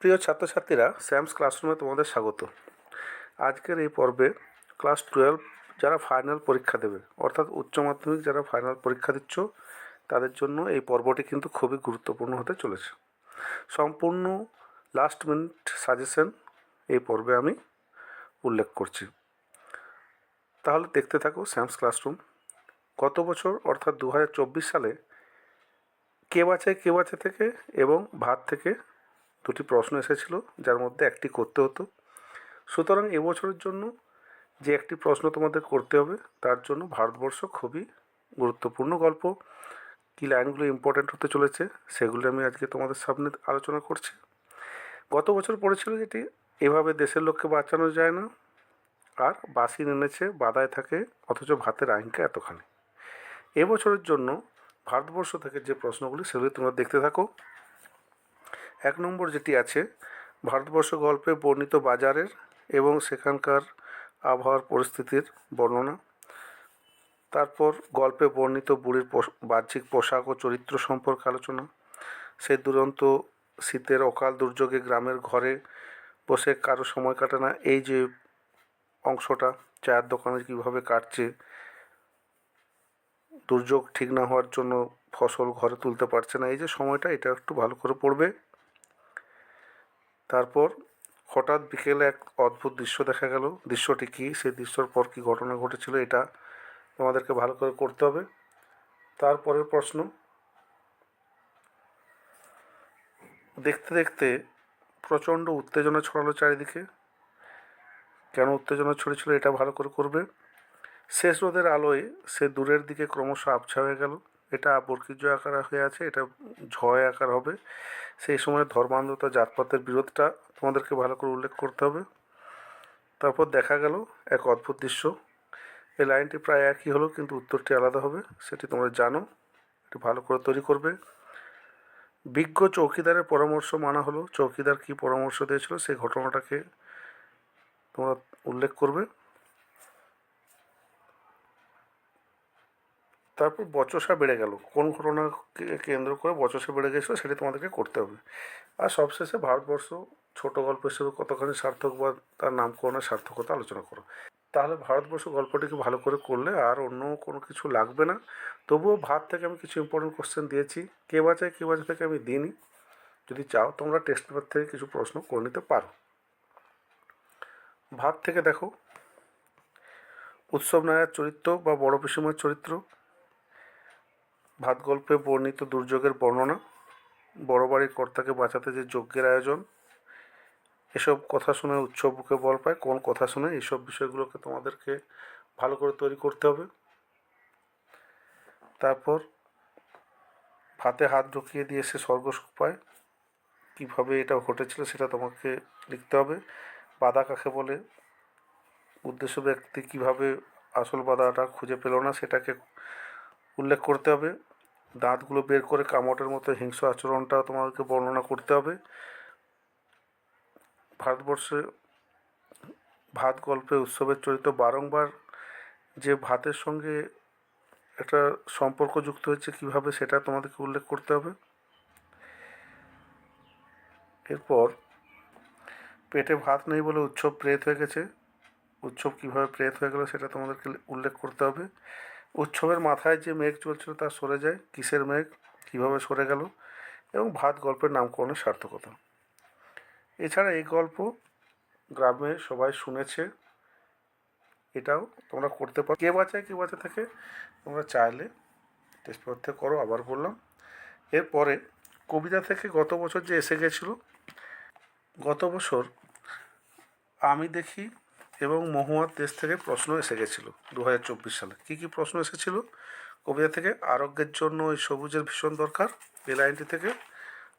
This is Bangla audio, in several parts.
প্রিয় ছাত্রছাত্রীরা স্যামস ক্লাসরুমে তোমাদের স্বাগত। আজকের এই পর্বে ক্লাস টুয়েলভ যারা ফাইনাল পরীক্ষা দেবে, অর্থাৎ উচ্চ মাধ্যমিক যারা ফাইনাল পরীক্ষা দিচ্ছ, তাদের জন্য এই পর্বটি কিন্তু খুবই গুরুত্বপূর্ণ হতে চলেছে। সম্পূর্ণ লাস্ট মিনিট সাজেশন এই পর্বে আমি উল্লেখ করছি। তাহলে দেখতে থাকো স্যামস ক্লাসরুম গত বছর, অর্থাৎ দু হাজার চব্বিশ সালে কে বাঁচায় কে বাঁচে থেকে এবং ভাত থেকে দুটি প্রশ্ন এসেছিল যার মধ্যে একটি করতে হতো। সুতরাং এবছরের জন্য যে একটি প্রশ্ন তোমাদের করতে হবে, তার জন্য ভারতবর্ষ খুবই গুরুত্বপূর্ণ গল্প। কী লাইনগুলো ইম্পর্ট্যান্ট হতে চলেছে, সেগুলো আমি আজকে তোমাদের সামনে আলোচনা করছি। গত বছর পড়েছিল যেটি, এভাবে দেশের লোককে বাঁচানো যায় না, আর বাসি নেমেছে বাদায় থাকে, অথচ ভাতের আইনকা এতখানি। এবছরের জন্য ভারতবর্ষ থেকে যে প্রশ্নগুলি, সেগুলি তোমরা দেখতে থাকো। এক নম্বর যেটি আছে, ভারতবর্ষ গল্পে বর্ণিত বাজারের এবং সেখানকার আবহাওয়ার পরিস্থিতির বর্ণনা। তারপর গল্পে বর্ণিত বুড়ির বাহ্যিক পোশাক ও চরিত্র সম্পর্কে আলোচনা। সেই দুরন্ত শীতের অকাল দুর্যোগে গ্রামের ঘরে বসে কারও সময় কাটে না। এই যে অংশটা, চায়ের দোকানে কীভাবে কাটছে, দুর্যোগ ঠিক না হওয়ার জন্য ফসল ঘরে তুলতে পারছে না, এই যে সময়টা, এটা একটু ভালো করে পড়বে। তারপর হঠাৎ বিকেলে এক অদ্ভুত দৃশ্য দেখা গেল। দৃশ্যটি কী? সেই দৃশ্যর পর কী ঘটনা ঘটেছিল এটা তোমাদেরকে ভালো করে করতে হবে। তারপরের প্রশ্ন, দেখতে দেখতে প্রচণ্ড উত্তেজনা ছড়ালো চারিদিকে। কেন উত্তেজনা ছড়েছিল এটা ভালো করে করবে? শেষ রোদের আলোয় সে দূরের দিকে ক্রমশ আবছা হয়ে গেল। এটা বর্গীজ আকার হয়ে আছে, এটা ঝয় আকার হবে। সেই সময় ধর্মান্ধতা, জাতপাতের বিরোধটা তোমাদেরকে ভালো করে উল্লেখ করতে হবে। তারপর দেখা গেল এক অদ্ভুত দৃশ্য। এই লাইনটি প্রায় একই হলো, কিন্তু উত্তরটি আলাদা হবে, সেটি তোমরা জানো। এটি ভালো করে তৈরি করবে। বিজ্ঞ চৌকিদারের পরামর্শ মানা হলো। চৌকিদার কী পরামর্শ দিয়েছিল, সেই ঘটনাটাকে তোমরা উল্লেখ করবে। তারপর বচসা বেড়ে গেল। কোন ঘটনাকে কেন্দ্র করে বচসা বেড়ে গেছিল সেটি তোমাদেরকে করতে হবে। আর সবশেষে ভারতবর্ষ ছোট গল্প হিসেবে কতখানি সার্থক বা তার নামকরণের সার্থকতা আলোচনা করো। তাহলে ভারতবর্ষ গল্পটিকে ভালো করে করলে আর অন্য কোনো কিছু লাগবে না। তবুও ভাত থেকে আমি কিছু ইম্পর্টেন্ট কোশ্চেন দিয়েছি। কে বাঁচায়, কে বাঁচা থেকে আমি দিইনি। যদি চাও তোমরা টেস্ট পেপার থেকে কিছু প্রশ্ন করে নিতে পারো। ভাত থেকে দেখো। উৎসব নায়ার চরিত্র বা বড় পিসুমার চরিত্র ভাত গল্পে বর্ণিত দুর্যোগের বর্ণনা। বড় বাড়ির কর্তাকে বাঁচাতে যে যজ্ঞের আয়োজন। এসব কথা শুনে উৎসব বুকে বল পায়। কোন কথা শুনে এইসব বিষয়গুলোকে তোমাদেরকে ভালো করে তৈরি করতে হবে। তারপর ভাতে হাত ঢুকিয়ে দিয়ে সে স্বর্গসুখ পায়। কীভাবে এটা ঘটেছিল সেটা তোমাকে লিখতে হবে। বাধা কাকে বলে? উদ্দেশ্য ব্যক্তি কীভাবে আসল বাধাটা খুঁজে পেল না সেটাকে উল্লেখ করতে হবে। দাঁতগুলো বের করে কামটের মতো হিংস্র আচরণটা তোমাদেরকে বর্ণনা করতে হবে। ভারতবর্ষে ভাত গল্পে উৎসবের চরিত্র বারংবার যে ভাতের সঙ্গে একটা সম্পর্ক যুক্ত হয়েছে কীভাবে সেটা তোমাদেরকে উল্লেখ করতে হবে। এরপর, পেটে ভাত নেই বলে উৎসব প্রেত হয়ে গেছে। উৎসব কীভাবে প্রেত হয়ে গেলো সেটা তোমাদেরকে উল্লেখ করতে হবে। উৎসবের মাথায় যে মেঘ চলছিল তা সরে যায়। কিসের মেঘ? কীভাবে সরে গেল? এবং ভাত গল্পের নামকরণের সার্থকতা। এছাড়া এই গল্প গ্রামে সবাই শুনেছে। এটাও তোমরা করতে পারো। কে বাঁচায়, কে বাঁচা থাকে, তোমরা চাইলে টেস্ট করো, আবার বললাম। এরপরে কবিতা থেকে গত বছর যে এসে গেছিল, গত বছর আমি দেখি এবং মহুয়ার দেশ থেকে প্রশ্ন এসে গেছিল দু হাজার চব্বিশ সালে। কী কী প্রশ্ন এসেছিল? কবিতা থেকে আরোগ্যের জন্য ওই সবুজের ভীষণ দরকার এই লাইনটি থেকে,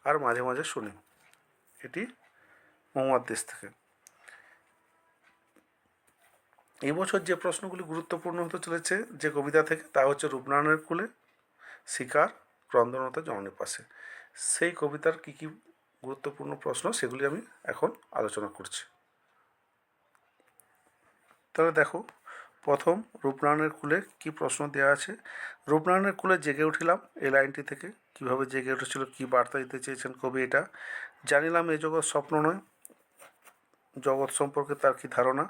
আর মাঝে মাঝে শুনি। এটি মহুয়ার দেশ থেকে। এই বছর যে প্রশ্নগুলি গুরুত্বপূর্ণ হতে চলেছে যে কবিতা থেকে, তা হচ্ছে রূপনারায়ণের কুলে, শিকার, ক্রন্দনতা জননীর পাশে। সেই কবিতার কী কী গুরুত্বপূর্ণ প্রশ্ন, সেগুলি আমি এখন আলোচনা করছি। তাহলে দেখো, প্রথম রূপনারায়ণের কুলে কি প্রশ্ন দেওয়া আছে? রূপনারায়ণের কুলে জেগে উঠিলাম এই লাইনটি থেকে। কীভাবে জেগে উঠেছিল, কি বার্তা দিতে চেয়েছেন কবি এটা? জানিলাম এ জগৎ স্বপ্ন নয়। জগৎ সম্পর্কে তার কি ধারণা?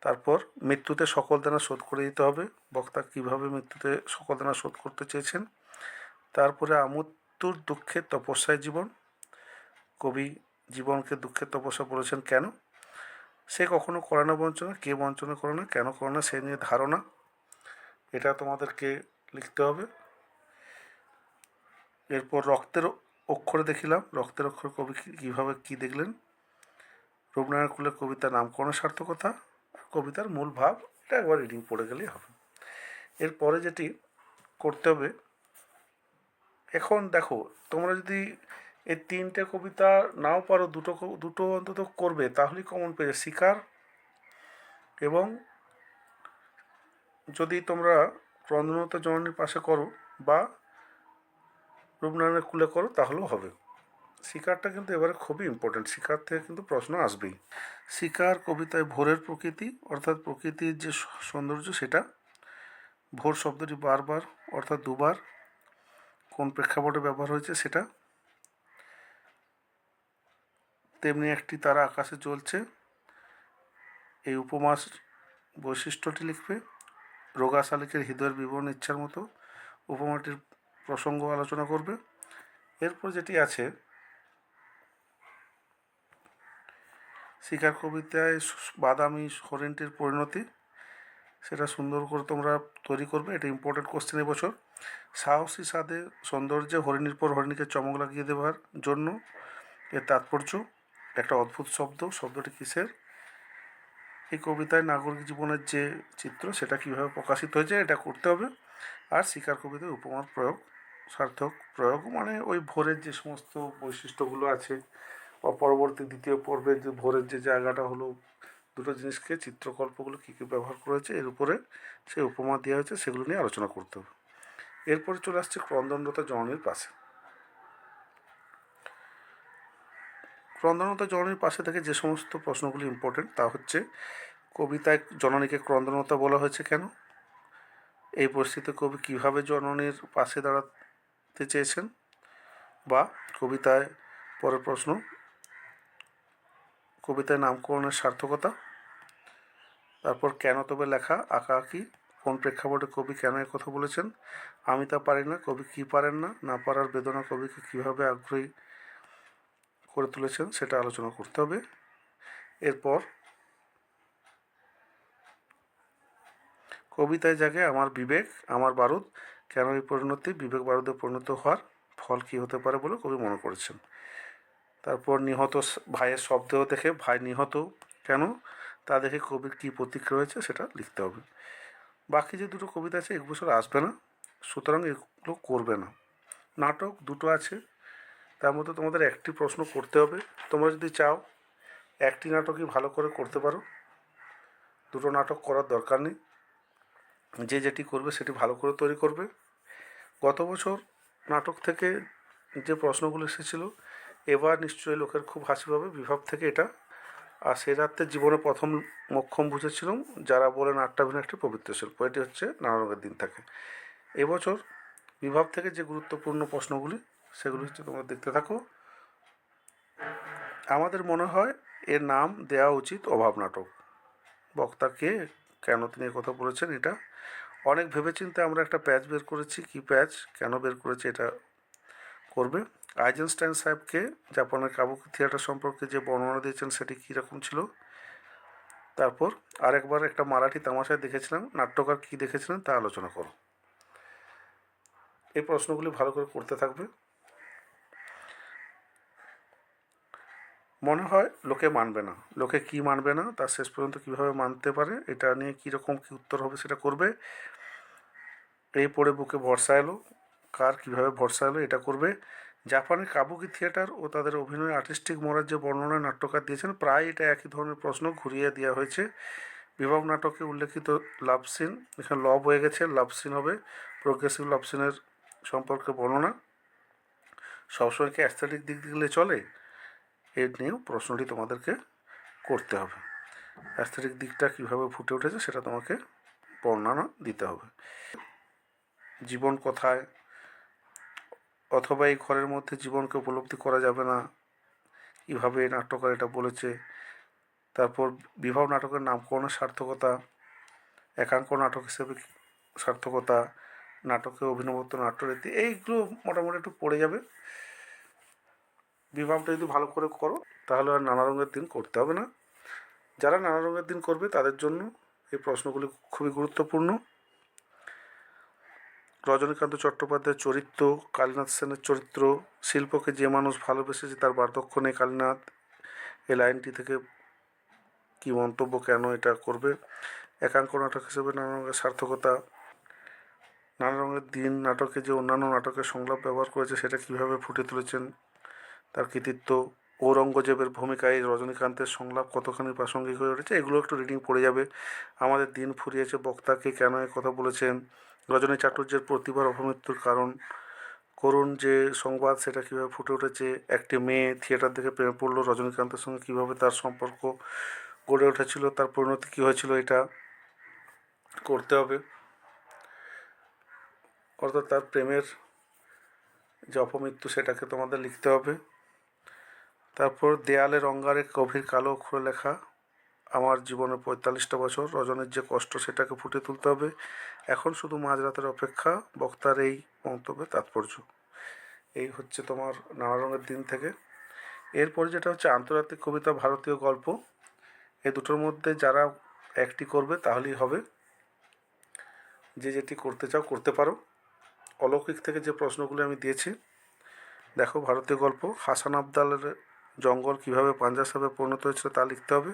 তারপর মৃত্যুতে সকল দানা শোধ করে দিতে হবে। বক্তা কীভাবে মৃত্যুতে সকল দানা শোধ করতে চেয়েছেন? তারপরে আমৃত্যুর দুঃখের তপস্যায় জীবন। কবি জীবনকে দুঃখের তপস্যা বলেছেন কেন? সে কখনো করে না বঞ্চনা, কে বঞ্চনা করে না, কেন করে না, সে নিয়ে ধারণা। এটা তোমাদেরকে লিখতে হবে। এরপর রক্তের অক্ষরে দেখিলাম। রক্তের অক্ষর কবি কীভাবে কী দেখলেন? রূপনারায়ণ কুলের কবিতার নামকরণের সার্থকতা কবিতার মূল ভাব, এটা একবার রিডিং পড়ে গেলেই হবে। এরপরে যেটি করতে হবে, এখন দেখো, তোমরা যদি এই তিনটে কবিতা নাও পারো, দুটো দুটো অন্তত করবে, তাহলেই কমন পেয়ে শিকার এবং যদি তোমরা ক্রন্দনতা জননীর পাশে করো বা রূপনারায়ণের কুলে করো, তাহলেও হবে। শিকারটা কিন্তু এবারে খুবই ইম্পর্ট্যান্ট শিকার থেকে কিন্তু প্রশ্ন আসবেই। শিকার কবিতায় ভোরের প্রকৃতি, অর্থাৎ প্রকৃতির যে সৌন্দর্য, সেটা ভোর শব্দটি বারবার, অর্থাৎ দুবার কোন প্রেক্ষাপটে ব্যবহার হয়েছে, সেটা তেমনি একটি তারা আকাশে জ্বলছে। এই উপমাস বৈশিষ্ট্যটি লিখবে রোগা শালিকের হৃদয়ের বিবরণ ইচ্ছার মতো। উপমাটির প্রসঙ্গ আলোচনা করবে। এরপর যেটি আছে, শিকার কবিতায় বাদামি হরিণটির পরিণতি। সেটা সুন্দর করে তোমরা তৈরি করবে। এটা ইম্পর্টেন্ট কোশ্চেন এবছর সাহসী সাদে সৌন্দর্যে হরিণীর পর হরিণীকে চমক লাগিয়ে দেওয়ার জন্য এর তাৎপর্য। একটা অদ্ভুত শব্দ, শব্দটি কিসের? এই কবিতায় নাগরিক জীবনের যে চিত্র, সেটা কীভাবে প্রকাশিত হয়েছে এটা করতে হবে। আর শিকার কবিতায় উপমার প্রয়োগ, সার্থক প্রয়োগ মানে ওই ভোরের যে সমস্ত বৈশিষ্ট্যগুলো আছে, বা পরবর্তী দ্বিতীয় পর্বে যে ভোরের যে জায়গাটা হলো, দুটো জিনিসকে, চিত্রকল্পগুলো কী কী ব্যবহার করেছে, এর উপরে সেই উপমা দেওয়া হয়েছে, সেগুলো নিয়ে আলোচনা করতে হবে। এরপরে চলে আসছে ক্রন্দনরতা জননীর পাশে। ক্রন্দনতা জননীর পাশে থেকে যে সমস্ত প্রশ্নগুলি ইম্পর্টেন্ট তা হচ্ছে কবিতায় জননীকে ক্রন্দনতা বলা হয়েছে কেন? এই পরিস্থিতিতে কবি কীভাবে জননীর পাশে দাঁড়াতে চেয়েছেন? বা কবিতায় পরের প্রশ্ন, কবিতায় নামকরণের সার্থকতা? তারপর কেন তবে লেখা, আঁকা আঁকি কোন প্রেক্ষাপটে কবি কেন এ কথা বলেছেন? আমি তা পারি না, কবি কী পারেন না? না পারার বেদনা কবিকে কীভাবে আগ্রহী করে তুলেছেন, সেটা আলোচনা করতে হবে। এরপর কবিতায় জাগে, আমার বিবেক, আমার বারুদ, কেন এই পরিণতি? বিবেক বারুদে পরিণত হওয়ার ফল কী হতে পারে? বলে কবি মনে করেছেন। তারপর নিহত ভাইয়ের শব্দ দেখে, ভাই নিহত কেন? তা দেখে কবির কী প্রতিক্রিয়া হয়েছে সেটা লিখতে হবে। বাকি যে দুটো কবিতা আছে এক বছর আসবে না, সুতরাং এগুলো করবে না। নাটক দুটো আছে তার মধ্যে তোমাদের একটি প্রশ্ন করতে হবে। তোমরা যদি চাও, একটি নাটকই ভালো করে করতে পারো। দুটো নাটক করার দরকার নেই। যে যেটি করবে সেটি ভালো করে তৈরি করবে। গত বছর নাটক থেকে যে প্রশ্নগুলো এসেছিল, এবার নিশ্চয়ই লোকের খুব হাসি পাবে, বিভাব থেকে এটা। আর সেই রাত্রে জীবনে প্রথম মক্ষম বুঝেছিলাম, যারা বলেন আটটাভিন একটি পবিত্র শিল্প, এটি হচ্ছে নানা রঙের দিন থাকে। এবছর বিভাব থেকে যে গুরুত্বপূর্ণ প্রশ্নগুলি সেগুলি হচ্ছে তোমরা দেখতে থাকো। আমাদের মনে হয় এর নাম দেওয়া উচিত অভাব নাটক। বক্তা কে কেন তিনি কথা বলেছেন এটা? অনেক ভেবেচিন্তে আমরা একটা প্যাচ বের করেছি। কি প্যাচ? কেন বের করেছি এটা করবে? আইজেনস্টাইন সাহেবকে জাপানের কাবুকি থিয়েটার সম্পর্কে যে বর্ণনা দিয়েছেন সেটি কীরকম ছিল? তারপর আরেকবার একটা মারাঠি তামাশায় দেখেছিলাম, নাট্যকার কী দেখেছিলেন তা আলোচনা করো। এই প্রশ্নগুলি ভালো করে করতে থাকবে। মনে হয় লোকে মানবে না। লোকে কি মানবে না, তার শেষ পর্যন্ত কীভাবে মানতে পারে, এটা নিয়ে কীরকম কী উত্তর হবে সেটা করবে এই পড়ে বুকে ভরসা এলো, কার কীভাবে ভরসা এলো এটা করবে। জাপানের কাবুকি থিয়েটার ও তাদের অভিনয় আর্টিস্টিক মোড়ার যে বর্ণনা নাট্যকার দিয়েছেন, প্রায় এটা একই ধরনের প্রশ্ন ঘুরিয়ে দেওয়া হয়েছে। বিভাগ নাটকে উল্লেখিত লাভ সিন এখানে লভ হয়ে গেছে লাভ সিন হবে প্রোগ্রেসিভ লাভ সিনের সম্পর্কে বর্ণনা। সবসময় কি অ্যাস্থেটিক দিক দিলে চলে? এর নিয়েও প্রশ্নটি তোমাদেরকে করতে হবে। অ্যাস্থেটিক দিকটা কীভাবে ফুটে উঠেছে সেটা তোমাকে বর্ণনা দিতে হবে। জীবন কোথায়? অথবা এই ঘরের মধ্যে জীবনকে উপলব্ধি করা যাবে না। কীভাবে নাট্যকার এটা বলেছে? তারপর বিবাহ নাটকের নামকরণের সার্থকতা, একাঙ্ক নাটক হিসেবে সার্থকতা, নাটকে অভিনবত্ব, নাট্যরীতি, এইগুলো মোটামুটি একটু পড়ে যাবে। বিভাগটা যদি ভালো করে করো, তাহলে আর নানা রঙের দিন করতে হবে না। যারা নানা রঙের দিন করবে, তাদের জন্য এই প্রশ্নগুলি খুবই গুরুত্বপূর্ণ। রজনীকান্ত চট্টোপাধ্যায়ের চরিত্র, কালীনাথ সেনের চরিত্র, শিল্পকে যে মানুষ ভালোবেসেছে তার বার্ধক্য নেই কালীনাথ, এই লাইনটি থেকে কি মন্তব্য কেন এটা করবে? একাঙ্ক নাটক হিসেবে নানা রঙের সার্থকতা, নানা রঙের দিন, নাটকে যে অন্যান্য নাটকের সংলাপ ব্যবহার করেছে, সেটা কীভাবে ফুটে তুলেছেন? তার কৃতিত্ব, ঔরঙ্গজেবের ভূমিকায় রজনীকান্তের সংলাপ কতখানি প্রাসঙ্গিক হয়ে উঠেছে এগুলো একটু রিডিং পড়ে যাবে। আমাদের দিন ফুরিয়েছে, বক্তাকে কেন কথা বলেছেন? রজনী চাটুর্যের প্রতিভার অপমৃত্যুর কারণ? করুণ যে সংবাদ সেটা কীভাবে ফুটে উঠেছে? একটি মেয়ে থিয়েটার দেখে প্রেমে পড়ল, রজনীকান্তের সঙ্গে কীভাবে তার সম্পর্ক গড়ে উঠেছিল, তার পরিণতি কী হয়েছিল এটা করতে হবে। অর্থাৎ তার প্রেমের যে অপমৃত্যু সেটাকে তোমাদের লিখতে হবে। তারপর দেয়ালের অঙ্গারে গভীর কালো অক্ষরে লেখা, আমার জীবনের পঁয়তাল্লিশটা বছর, রজনের যে কষ্ট সেটাকে ফুটে তুলতে হবে। এখন শুধু মাঝরাতের অপেক্ষা, বক্তার এই মন্তব্যের তাৎপর্য। এই হচ্ছে তোমার নানা রঙের দিন থেকে। এরপর যেটা হচ্ছে আন্তর্জাতিক কবিতা ভারতীয় গল্প। এই দুটোর মধ্যে যারা একটি করবে তাহলেই হবে। যে যেটি করতে চাও করতে পারো। অলৌকিক থেকে যে প্রশ্নগুলো আমি দিয়েছি, দেখো ভারতীয় গল্প। হাসান আবদালের জঙ্গল কীভাবে পাঞ্জা সাহেবে পরিণত হয়েছিল তা লিখতে হবে।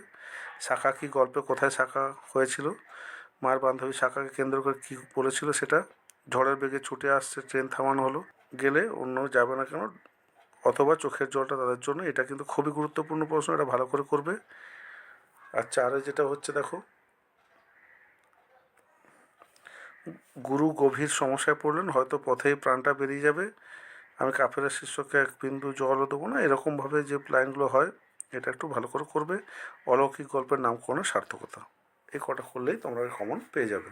শাখা কি গল্পে কোথায় শাখা হয়েছিল? মার বান্ধবী শাখাকে কেন্দ্র করে কী বলেছিল সেটা? ঝড়ের বেগে ছুটে আসছে ট্রেন, থামানো হলো। গেলে অন্য যাবে না কেন? অথবা চোখের জলটা তাদের জন্য? এটা কিন্তু খুবই গুরুত্বপূর্ণ প্রশ্ন, এটা ভালো করে করবে। আর চারে যেটা হচ্ছে দেখো। গুরু গভীর সমস্যায় পড়লেন, হয়তো পথেই প্রাণটা বেরিয়ে যাবে। আমি কাফেরের শিষ্যকে এক বিন্দু জলও দেবো না। এরকমভাবে যে লাইনগুলো হয়, এটা একটু ভালো করে করবে। অলৌকিক গল্পের নামকরণের সার্থকতা। এই কটা করলেই তোমরা কমন পেয়ে যাবে।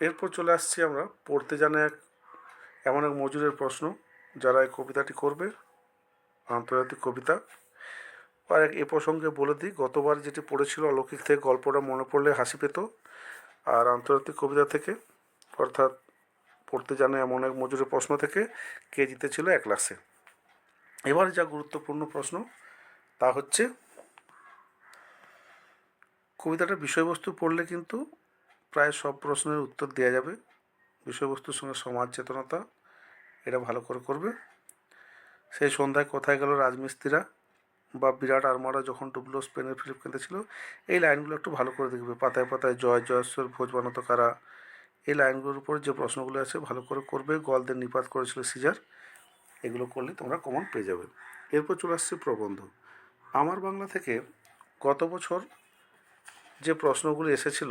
এরপর চলে আসছি আমরা পড়তে জানে এক, এমন এক মজুরের প্রশ্ন, যারা এই কবিতাটি করবে, আন্তর্জাতিক কবিতা। আর এ প্রসঙ্গে বলে দিই, গতবার যেটি পড়েছিল অলৌকিক থেকে গল্পটা মনে পড়লে হাসি পেত। আর আন্তর্জাতিক কবিতা থেকে, অর্থাৎ পড়তে জানে এমন এক মজুরের প্রশ্ন থেকে কে জিতেছিল এক ক্লাসে এবার যা গুরুত্বপূর্ণ প্রশ্ন, তা হচ্ছে, কবিতাটা বিষয়বস্তু পড়লে কিন্তু প্রায় সব প্রশ্নের উত্তর দেওয়া যাবে। বিষয়বস্তুর সঙ্গে সমাজ চেতনতা, এটা ভালো করে করবে। সেই সন্ধ্যায় কোথায় গেল রাজমিস্ত্রিরা? বা বিরাট আরমারা যখন ডুবলো স্পেনের ফিলিপ কিনতেছিল এই লাইনগুলো একটু ভালো করে দেখবে। পাতায় পাতায় জয় জয়েশ্বর ভোজ বানাতো কারা? এই লাইনগুলোর উপর যে প্রশ্নগুলো আছে, ভালো করে করবে। গলদের নিপাত করেছিল সিজার। এগুলো করলে তোমরা কমন পেয়ে যাবে। এরপর চলে আসছে প্রবন্ধ। আমার বাংলা থেকে গত বছর যে প্রশ্নগুলো এসেছিল,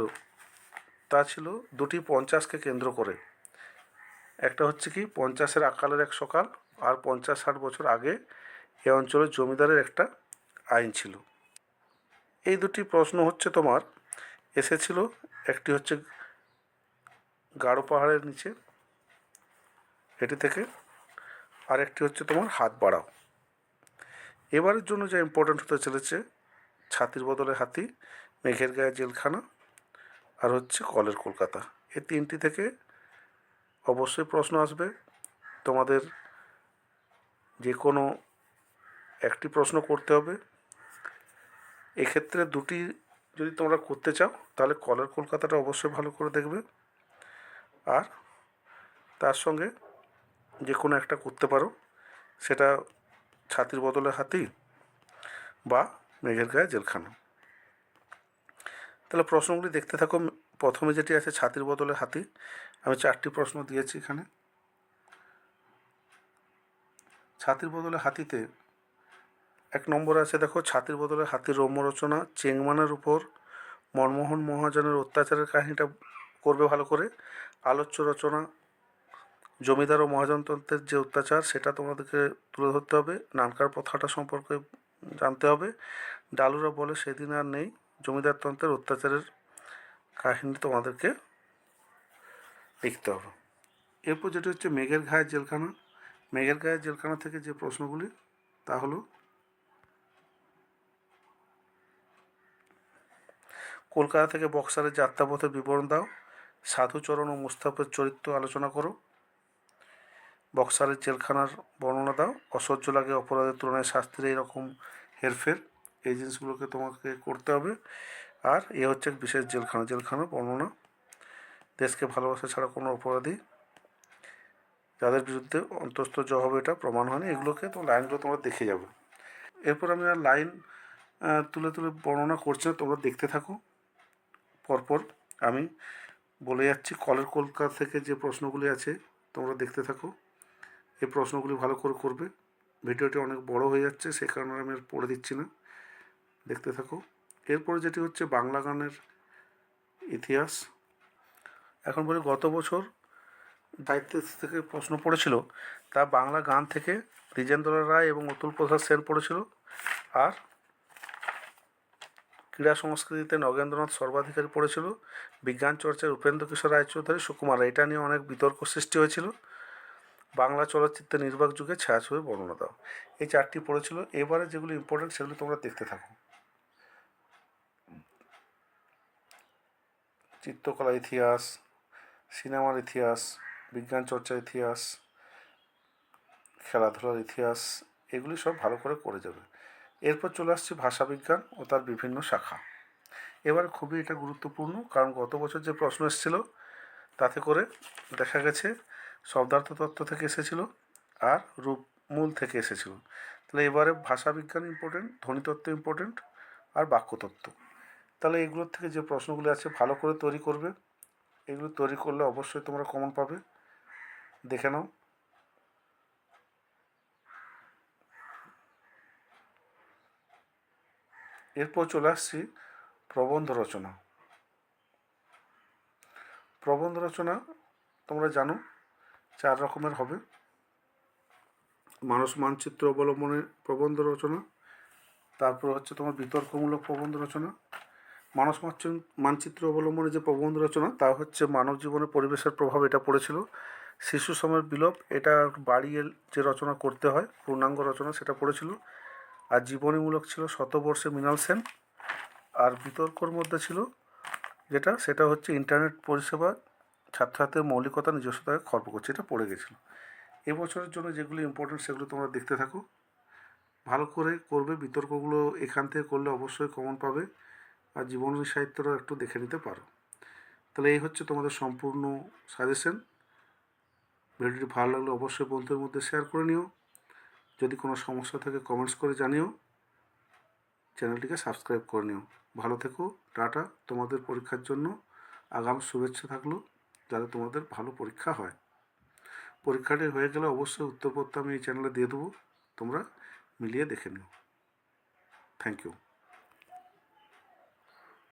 তা ছিল দুটি পঞ্চাশকে কেন্দ্র করে। একটা হচ্ছে কি, পঞ্চাশের আকালের এক সকাল আর পঞ্চাশ ষাট বছর আগে এ অঞ্চলের জমিদারের একটা আইন ছিল। এই দুটি প্রশ্ন হচ্ছে তোমার, এসেছিল। একটি হচ্ছে গাঢ় পাহাড়ের নিচে। এটি থেকে আরেকটি হচ্ছে তোমার হাত বাড়াও। এবারের জন্য যা ইম্পর্ট্যান্ট হতে চলেছে, ছাতির বদলে হাতি, মেঘের গায়ে জেলখানা আর হচ্ছে কলের কলকাতা। এই তিনটি থেকে অবশ্যই প্রশ্ন আসবে, তোমাদের যে কোনো একটি প্রশ্ন করতে হবে। এক্ষেত্রে দুটি যদি তোমরা করতে চাও, তাহলে কলের কলকাতাটা অবশ্যই ভালো করে দেখবে। আর তার সঙ্গে যে কোনো একটা করতে পারো। সেটা ছাতির বদলে হাতি বা মেঘের গায়ে জেলখানা। তাহলে প্রশ্নগুলি দেখতে থাকো। প্রথমে যেটি আছে ছাতির বদলে হাতি। আমি চারটি প্রশ্ন দিয়েছি এখানে। ছাতির বদলে হাতিতে এক নম্বর আছে, দেখো, ছাতির বদলে হাতির রম্য রচনা, চেংমানের উপর মনমোহন মহাজনের অত্যাচারের কাহিনীটা করবে ভালো করে। আলোচ্য রচনা, জমিদার ও মহাজনতন্ত্রের যে অত্যাচার, সেটা তোমাদেরকে তুলে ধরতে হবে। নানকার প্রথাটা সম্পর্কে জানতে হবে। ডালুরা বলে, সেদিন আর নেই। জমিদারতন্ত্রের অত্যাচারের কাহিনী তোমাদেরকে লিখতে হবে। এরপর যেটি হচ্ছে, মেঘের ঘায়ের জেলখানা। মেঘের গায়ে জেলখানা থেকে যে প্রশ্নগুলি, তা হলো, কলকাতা থেকে বক্সারের যাত্রাপথের বিবরণ দাও। সাধুচরণ ও মুস্তাফের চরিত্র আলোচনা করো। বক্সারের জেলখানার বর্ণনা দাও। অসহ্য লাগে অপরাধের তুলনায় শাস্তির এইরকম হেরফের। এই জিনিসগুলোকে তোমাকে করতে হবে। আর এ হচ্ছে বিশেষ জেলখানা। জেলখানার বর্ণনা। দেশকে ভালোবাসা ছাড়া কোনো অপরাধী যাদের বিরুদ্ধে অন্তস্থ জ হবে এটা প্রমাণ হয়নি। এগুলোকে তো লাইনগুলো তোমরা দেখে যাবে। এরপর আমি আর লাইন তুলে তুলে বর্ণনা করছি তোমরা দেখতে থাকো। পরপর আমি বলে যাচ্ছি, কলের কলকাতা থেকে যে প্রশ্নগুলি আছে তোমরা দেখতে থাকো। এই প্রশ্নগুলি ভালো করে করবে। ভিডিওটি অনেক বড় হয়ে যাচ্ছে, সে কারণে আমি আর পড়ে দিচ্ছি না। দেখতে থাকো। এরপরে যেটি হচ্ছে বাংলা গানের ইতিহাস। এখন বলি গত বছর দায়িত্ব থেকে প্রশ্ন পড়েছিল, তা বাংলা গান থেকে দ্বিজেন্দ্র রায় এবং অতুল প্রসাদ সেন পড়েছিল। আর ক্রীড়া সংস্কৃতিতে নগেন্দ্রনাথ সর্বাধিকারী পড়েছিল। বিজ্ঞান চর্চায় উপেন্দ্র কিশোর রায়চৌধুরী, সুকুমার এটা নিয়ে অনেক বিতর্ক সৃষ্টি হয়েছিল। বাংলা চলচ্চিত্রের নির্বাক যুগে ছায়াছবি বর্ণনা দাও। এই চারটি পড়েছিল। এবারে যেগুলো ইম্পর্টেন্ট সেগুলো তোমরা দেখতে থাকো। চিত্রকলা ইতিহাস, সিনেমার ইতিহাস, বিজ্ঞান চর্চার ইতিহাস, খেলাধুলার ইতিহাস, এগুলি সব ভালো করে করে যাবে। এরপর চলে আসছে ভাষাবিজ্ঞান ও তার বিভিন্ন শাখা। এবার খুবই এটা গুরুত্বপূর্ণ, কারণ গত বছর যে প্রশ্ন এসেছিল, তাতে করে দেখা গেছে শব্দার্থ তত্ত্ব থেকে এসেছিল আর রূপমূল থেকে এসেছিল। তাহলে এবারে ভাষাবিজ্ঞান ইম্পর্টেন্ট ধ্বনিতত্ত্ব ইম্পর্টেন্ট আর বাক্যতত্ত্ব তাহলে এগুলোর থেকে যে প্রশ্নগুলি আছে ভালো করে তৈরি করবে। এগুলো তৈরি করলে অবশ্যই তোমরা কমন পাবে। দেখে নাও। এরপর চলে আসছি প্রবন্ধ রচনা। প্রবন্ধ রচনা তোমরা জানো, চার রকমের হবে। মানুষ মানচিত্র অবলম্বনে প্রবন্ধ রচনা, তারপর হচ্ছে তোমার বিতর্কমূলক প্রবন্ধ রচনা। মানস মানচিত্র অবলম্বনে যে প্রবন্ধ রচনা, তা হচ্ছে মানব জীবনে পরিবেশের প্রভাব, এটা পড়েছিল। শিশু সময়ের বিলোপ এটা বাড়িয়ে যে রচনা করতে হয়, পূর্ণাঙ্গ রচনা, সেটা পড়েছিল। আর জীবনীমূলক ছিল শতবর্ষে মৃণাল সেন। আর বিতর্কর মধ্যে ছিল যেটা, সেটা হচ্ছে ইন্টারনেট পরিষেবা ছাত্রছাত্রীর মৌলিকতা নিজস্বতাকে খর্ব করছে, এটা পড়ে গেছিল। এবছরের জন্য যেগুলো ইম্পর্টেন্ট সেগুলো তোমরা দেখতে থাকো। ভালো করে করবে, বিতর্কগুলো এখান থেকে করলে অবশ্যই কমন পাবে। আর জীবনী সাহিত্যটাও একটু দেখে নিতে পারো। তাহলে এই হচ্ছে তোমাদের সম্পূর্ণ সাজেশন ভিডিওটি ভালো লাগলে অবশ্যই বন্ধুদের মধ্যে শেয়ার করে নিও। যদি কোনো সমস্যা থাকে কমেন্টস করে জানিও। চ্যানেলটিকে সাবস্ক্রাইব করে নিও। ভালো থেকো, টাটা। তোমাদের পরীক্ষার জন্য আগাম শুভেচ্ছা থাকল, যাতে তোমাদের ভালো পরীক্ষা হয়। পরীক্ষাটি হয়ে গেলে অবশ্যই উত্তরপত্র আমি এই চ্যানেলে দিয়ে দেবো। তোমরা মিলিয়ে দেখে নিও। Thank you